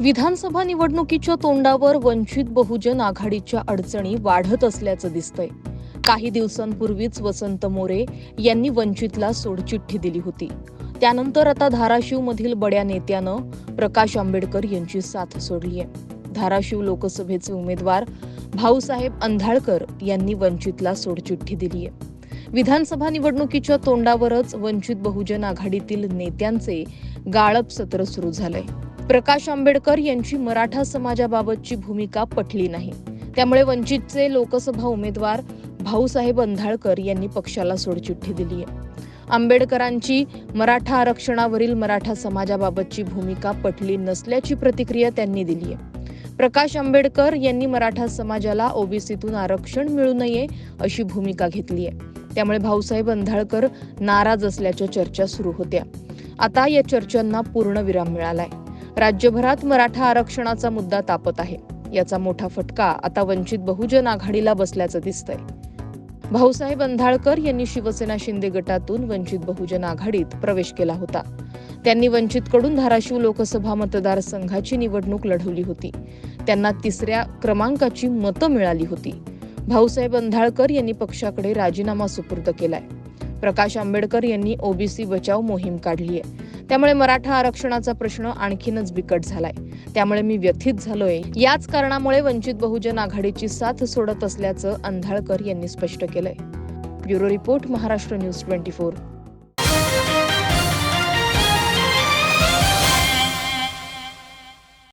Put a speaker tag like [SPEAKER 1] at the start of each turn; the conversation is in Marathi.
[SPEAKER 1] विधानसभा निवडणुकीच्या तोंडावर वंचित बहुजन आघाडीच्या अडचणी वाढत असल्याचं दिसतंय. काही दिवसांपूर्वीच वसंत मोरे यांनी वंचितला सोडचिठ्ठी दिली होती. त्यानंतर आता धाराशिवमधील बड्या नेत्यानं प्रकाश आंबेडकर यांची साथ सोडली आहे. धाराशिव लोकसभेचे उमेदवार भाऊसाहेब अंधाळकर यांनी वंचितला सोडचिठ्ठी दिली आहे. विधानसभा निवडणुकीच्या तोंडावरच वंचित बहुजन आघाडीतील नेत्यांचे गाळप सत्र सुरू झालंय. प्रकाश आंबेडकर यांची मराठा समाजाबाबतची भूमिका पटली नाही. त्यामुळे वंचितचे लोकसभा उमेदवार भाऊसाहेब अंधाळकर यांनी पक्षाला सोडचिठ्ठी दिली आहे. आंबेडकरांची मराठा आरक्षणावरील मराठा समाजाबाबतची भूमिका पटली नसल्याची प्रतिक्रिया त्यांनी दिली आहे. प्रकाश आंबेडकर यांनी मराठा समाजाला ओबीसीतून आरक्षण मिळू नये अशी भूमिका घेतली आहे. त्यामुळे भाऊसाहेब अंधाळकर नाराज असल्याच्या चर्चा सुरू होत्या. आता या चर्चांना पूर्णविराम मिळालाय. राज्यभरात मराठा आरक्षणाचा मुद्दा तापत आहे. याचा मोठा फटका आता वंचित बहुजन आघाडीला बसल्याचं दिसतंय. भाऊसाहेब अंधाळकर यांनी शिवसेना शिंदे गटातून वंचित बहुजन आघाडीत प्रवेश केला होता. त्यांनी वंचितकडून धाराशिव लोकसभा मतदारसंघाची निवडणूक लढवली होती. त्यांना तिसऱ्या क्रमांकाची मतं मिळाली होती. भाऊसाहेब अंधाळकर यांनी पक्षाकडे राजीनामा सुपूर्द केलाय. प्रकाश आंबेडकर यांनी ओबीसी बचाव मोहीम काढली आहे त्यामुळे मराठा आरक्षणाचा प्रश्न आणखीनच बिकट झालाय. त्यामुळे मी व्यथित झालोय. याच कारणामुळे वंचित बहुजन आघाडीची साथ सोडत असल्याचं अंधाळकर यांनी स्पष्ट केलंय. Bureau report Maharashtra news twenty four.